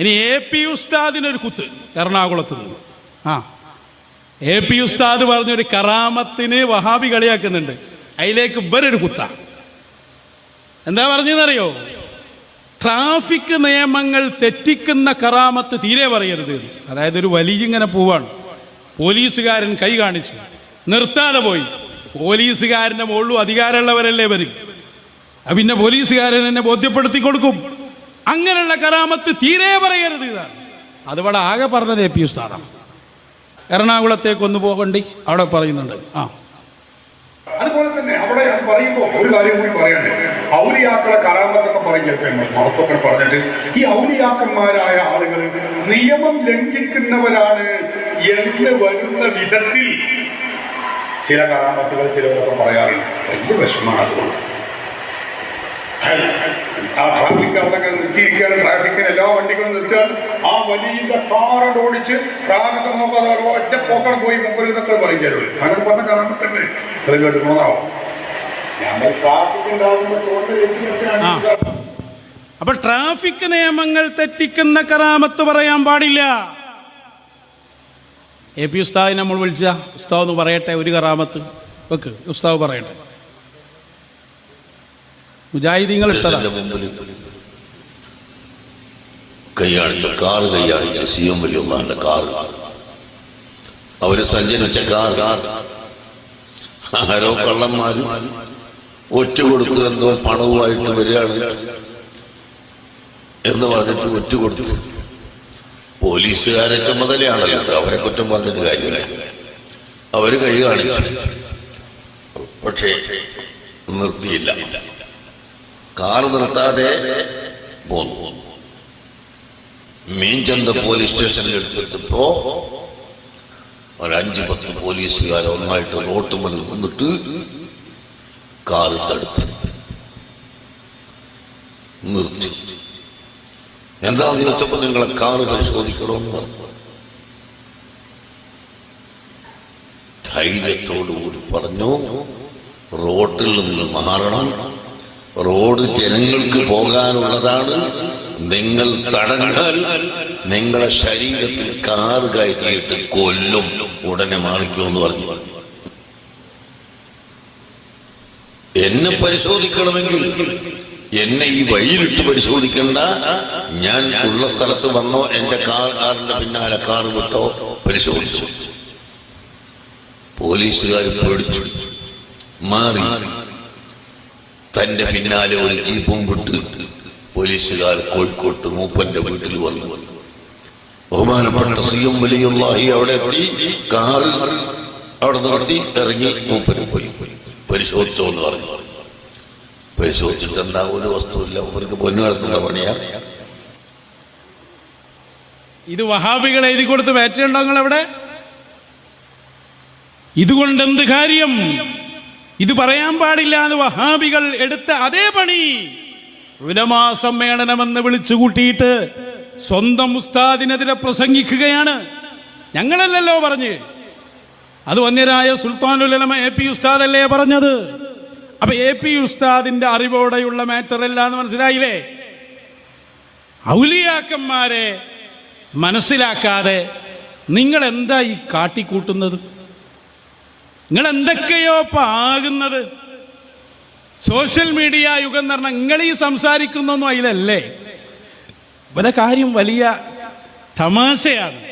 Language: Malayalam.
ഇനി എ പി ഉസ്താദിനൊരു കുത്ത് എറണാകുളത്ത് നിന്ന്. ആ. എ പി ഉസ്താദ് പറഞ്ഞൊരു കറാമത്തിന് വഹാബി കളിയാക്കുന്നുണ്ട്. അതിലേക്ക് ഇവരൊരു കുത്ത. എന്താ പറഞ്ഞതെന്നറിയോ? ട്രാഫിക് നിയമങ്ങൾ തെറ്റിക്കുന്ന കറാമത്ത് തീരെ പറയരുത് അതായത് ഒരു വലിയ ഇങ്ങനെ പോവാണ്. പോലീസുകാരൻ കൈ കാണിച്ചു. നിർത്താതെ പോയി. പോലീസുകാരന്റെ മുകളിലും അധികാരമുള്ളവരല്ലേ വരും പിന്നെ പോലീസുകാരൻ എന്നെ ബോധ്യപ്പെടുത്തി കൊടുക്കും. അങ്ങനെയുള്ള കരാമത്ത് തീരെ പറയരുത് ഇതാണ്. അതുപോലെ ആകെ പറഞ്ഞത് എ പി ഉസ്താദാണ്. എറണാകുളത്തേക്ക് ഒന്ന് പോകണ്ടി അവിടെ പറയുന്നുണ്ട്. ആ. അതുപോലെ തന്നെ അവിടെ അത് പറയുമ്പോൾ ഒരു കാര്യം കൂടി പറയണ്ടേ ഔലിയാക്കളെ കരാമത്തൊക്കെ ചിലപ്പോൾ മഹത്വങ്ങൾ പറഞ്ഞിട്ട് ഈ ഔലിയാക്കന്മാരായ ആളുകൾ നിയമം ലംഘിക്കുന്നവരാണ് എന്ന് വരുന്ന വിധത്തിൽ ചില കരാമത്തുകൾ ചിലവരൊക്കെ പറയാറുണ്ട്. വലിയ വിഷമാണ് അതുകൊണ്ട്. ആ ട്രാഫിക് അവിടെ നിർത്തിയിരിക്കുകയാണ് ട്രാഫിക്കിന് എല്ലാ വണ്ടികളും നിർത്തുകയാണ്. ആ വലിയ കാറോട് ഓടിച്ച് ട്രാഫിക് നോക്കാതെ ഒറ്റ പോക്കട പോയി മുമ്പിൽ നിന്നൊക്കെ ചിലവർ അങ്ങനെ പറഞ്ഞ കറാമത്തല്ലേ അത് കേട്ടുകൊണ്ടാവും ഞങ്ങൾ ട്രാഫിക് ഉണ്ടാകുമ്പോൾ ചോദ്യം അപ്പൊ ട്രാഫിക് നിയമങ്ങൾ തെറ്റിക്കുന്ന കറാമത്ത് പറയാൻ പാടില്ല. എ പി ഉസ്താദിനെ നമ്മൾ വിളിച്ച ഉസ്താവ് എന്ന് പറയട്ടെ ഒരു കറാമത്ത് വെക്ക് ഉസ്താവ് പറയട്ടെ. മുജാഹിദീങ്ങൾ ഇട്ടതാ. സ്റ്റേഷന്റെ മുമ്പിൽ കൈയാണിച്ച കൈയാണിച്ച സി എം വലിയമ്മാന്റെ കാറ്. അവർ സഞ്ചരിച്ച കാർ ആരോ കള്ളന്മാര് ഒറ്റ കൊടുത്ത് എന്തോ പണവുമായിട്ട് വരികയാണ് എന്ന് പറഞ്ഞിട്ട് ഒറ്റ കൊടുത്ത്. പോലീസുകാരെ ചുമതലയാണല്ലോ അവരെ കുറ്റം പറഞ്ഞിട്ട് കാര്യമില്ല. അവർ കൈ കാണിച്ചു. പക്ഷേ നിർത്തിയില്ല. കാർ നിർത്താതെ പോന്നു. മീൻചന്ത പോലീസ് സ്റ്റേഷനിൽ എടുത്തെടുത്തപ്പോ ഒരഞ്ചു പത്ത് പോലീസുകാർ ഒന്നായിട്ട് റോട്ടുമൽ നിന്നിട്ട് കാറ് തടുത്ത് നിർത്തി. എന്താ നിർത്തപ്പോ നിങ്ങളെ കാറ് പരിശോധിക്കണമെന്ന് പറഞ്ഞു. ധൈര്യത്തോടുകൂടി പറഞ്ഞു റോട്ടിൽ നിന്ന് മാറണം. റോഡ് ജനങ്ങൾക്ക് പോകാനുള്ളതാണ്. നിങ്ങൾ തടഞ്ഞാൽ നിങ്ങളെ ശരീരത്തിൽ കാറ് കയറ്റിയിട്ട് കൊല്ലും. ഉടനെ മാറിക്കുമെന്ന് പറഞ്ഞു. എന്നെ പരിശോധിക്കണമെങ്കിൽ എന്നെ ഈ വഴിയിലിട്ട് പരിശോധിക്കണ്ട. ഞാൻ ഉള്ള സ്ഥലത്ത് വന്നോ എന്റെ കാർ കാറിന്റെ പിന്നാലെ കാർ വിട്ടോ പരിശോധിച്ചു. പോലീസുകാർ പേടിച്ചു. മാറി. തന്റെ പിന്നാലെ ഒരു ജീപ്പും വിട്ട് പോലീസുകാർ കോഴിക്കോട്ട് മൂപ്പന്റെ വീട്ടിൽ വന്നു. ബഹുമാനപ്പെട്ട സി എം വലിയുള്ളാഹി അവിടെ എത്തി. കാറിൽ അവിടെ നിർത്തി ഇറങ്ങി മൂപ്പന് പോയി. പരിശോധിച്ചോ എന്ന് പറഞ്ഞു. പരിശോധിച്ചിട്ട് എന്താ ഒരു വസ്തുവില്ല. അവർക്ക് പൊന്നു നടത്തുന്ന പണിയാ. ഇത് വഹാബികൾ എഴുതി കൊടുത്ത് വേറ്റുണ്ടോ നിങ്ങൾ എവിടെ ഇതുകൊണ്ട് എന്ത് കാര്യം? ഇത് പറയാൻ പാടില്ല എന്ന് വഹാബികൾ എടുത്ത അതേ പണി. ഉലമാ സമ്മേളനമെന്ന് വിളിച്ചു കൂട്ടിയിട്ട് സ്വന്തം ഉസ്താദിനെതിരെ പ്രസംഗിക്കുകയാണ്. ഞങ്ങളല്ലല്ലോ പറഞ്ഞ്. അത് വന്യരായ സുൽത്താനുലമ എ പി ഉസ്താദ് അല്ലേ പറഞ്ഞത്. അപ്പൊ എ പി ഉസ്താദിന്റെ അറിവോടെയുള്ള മാറ്റർ അല്ല എന്ന് മനസ്സിലായില്ലേ? ഔലിയാക്കന്മാരെ മനസ്സിലാക്കാതെ നിങ്ങൾ എന്താ ഈ കാട്ടിക്കൂട്ടുന്നത്? നിങ്ങൾ എന്തൊക്കെയോ പാകുന്നത്. സോഷ്യൽ മീഡിയ യുഗം എന്ന് പറഞ്ഞാൽ നിങ്ങൾ ഈ സംസാരിക്കുന്നൊന്നും അതിലല്ലേ. വല കാര്യം വലിയ തമാശയാണ്.